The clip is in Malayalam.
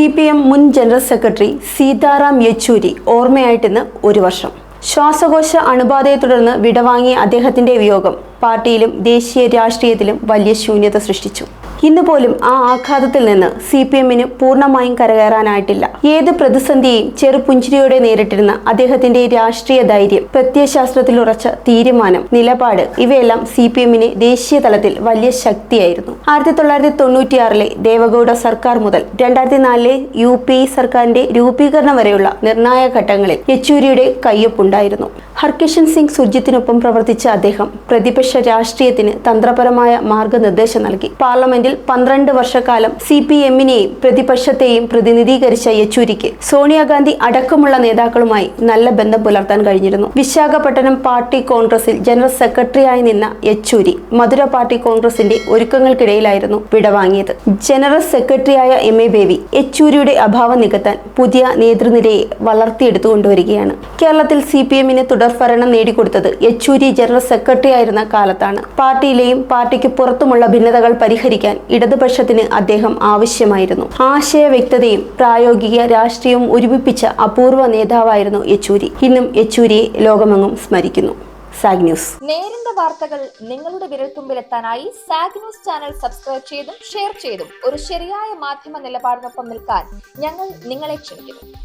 സി പി എം മുൻ ജനറൽ സെക്രട്ടറി സീതാറാം യെച്ചൂരി ഓർമ്മയായിട്ടിന്ന് ഒരു വർഷം. ശ്വാസകോശ അണുബാധയെ തുടർന്ന് വിടവാങ്ങിയ അദ്ദേഹത്തിന്റെ വിയോഗം പാർട്ടിയിലും ദേശീയ രാഷ്ട്രീയത്തിലും വലിയ ശൂന്യത സൃഷ്ടിച്ചു. ഇന്ന് പോലും ആ ആഘാതത്തിൽ നിന്ന് സി പി എമ്മിന് പൂർണമായും കരകയറാനായിട്ടില്ല. ഏത് പ്രതിസന്ധിയെയും ചെറുപുഞ്ചിരിയോടെ നേരിട്ടിരുന്ന അദ്ദേഹത്തിന്റെ രാഷ്ട്രീയ ധൈര്യം പ്രത്യയശാസ്ത്രത്തിൽ ഉറച്ച തീരുമാനം നിലപാട് ഇവയെല്ലാം സി പി എമ്മിന് ദേശീയ തലത്തിൽ വലിയ ശക്തിയായിരുന്നു. ആയിരത്തി തൊള്ളായിരത്തി തൊണ്ണൂറ്റിയാറിലെ ദേവഗൌഡ സർക്കാർ മുതൽ രണ്ടായിരത്തി നാലിലെ യു പി സർക്കാരിന്റെ രൂപീകരണം വരെയുള്ള നിർണായക ഘട്ടങ്ങളിൽ യെച്ചൂരിയുടെ കയ്യൊപ്പുണ്ടായിരുന്നു. ഹർകിഷൻ സിംഗ് സുർജിത്തിനൊപ്പം പ്രവർത്തിച്ച അദ്ദേഹം പ്രതിപക്ഷ രാഷ്ട്രീയത്തിന് തന്ത്രപരമായ മാർഗനിർദ്ദേശം നൽകി. പാർലമെന്റിൽ പന്ത്രണ്ട് വർഷക്കാലം സി പി എമ്മിനെയും പ്രതിപക്ഷത്തെയും പ്രതിനിധീകരിച്ച യെച്ചൂരിക്ക് സോണിയാഗാന്ധി അടക്കമുള്ള നേതാക്കളുമായി നല്ല ബന്ധം പുലർത്താൻ കഴിഞ്ഞിരുന്നു. വിശാഖപട്ടണം പാർട്ടി കോൺഗ്രസിൽ ജനറൽ സെക്രട്ടറിയായി നിന്ന യെച്ചൂരി മധുര പാർട്ടി കോൺഗ്രസിന്റെ ഒരുക്കങ്ങൾക്കിടയിലായിരുന്നു വിടവാങ്ങിയത്. ജനറൽ സെക്രട്ടറിയായ എം എ ബേബി യെച്ചൂരിയുടെ അഭാവം നികത്താൻ പുതിയ നേതൃനിരയെ വളർത്തിയെടുത്തുകൊണ്ടുവരികയാണ്. കേരളത്തിൽ സി പി എമ്മിന് തുടർഭരണം നേടിക്കൊടുത്തത് യെച്ചൂരി ജനറൽ സെക്രട്ടറി ആയിരുന്ന കാലത്താണ്. പാർട്ടിയിലെയും പാർട്ടിക്ക് പുറത്തുമുള്ള ഭിന്നതകൾ പരിഹരിക്കാൻ ഇടതുപക്ഷത്തിന് അദ്ദേഹം ആവശ്യമായിരുന്നു. ആശയ വ്യക്തതയും പ്രായോഗിക രാഷ്ട്രീയവും ഒരുമിപ്പിച്ച അപൂർവ നേതാവായിരുന്നു യെച്ചൂരി. ഇന്നും യെച്ചൂരിയെ ലോകമെങ്ങും സ്മരിക്കുന്നു. സാഗ് ന്യൂസ്. നേരിന്റെ വാർത്തകൾ നിങ്ങളുടെ വിരൽത്തുമ്പിലെത്താനായി സാഗ് ന്യൂസ് ചാനൽ സബ്സ്ക്രൈബ് ചെയ്തും ഷെയർ ചെയ്തും ഒരു ശരിയായ മാധ്യമ നിലപാടിനൊപ്പം നിൽക്കാൻ ഞങ്ങൾ നിങ്ങളെ ക്ഷണിക്കുന്നു.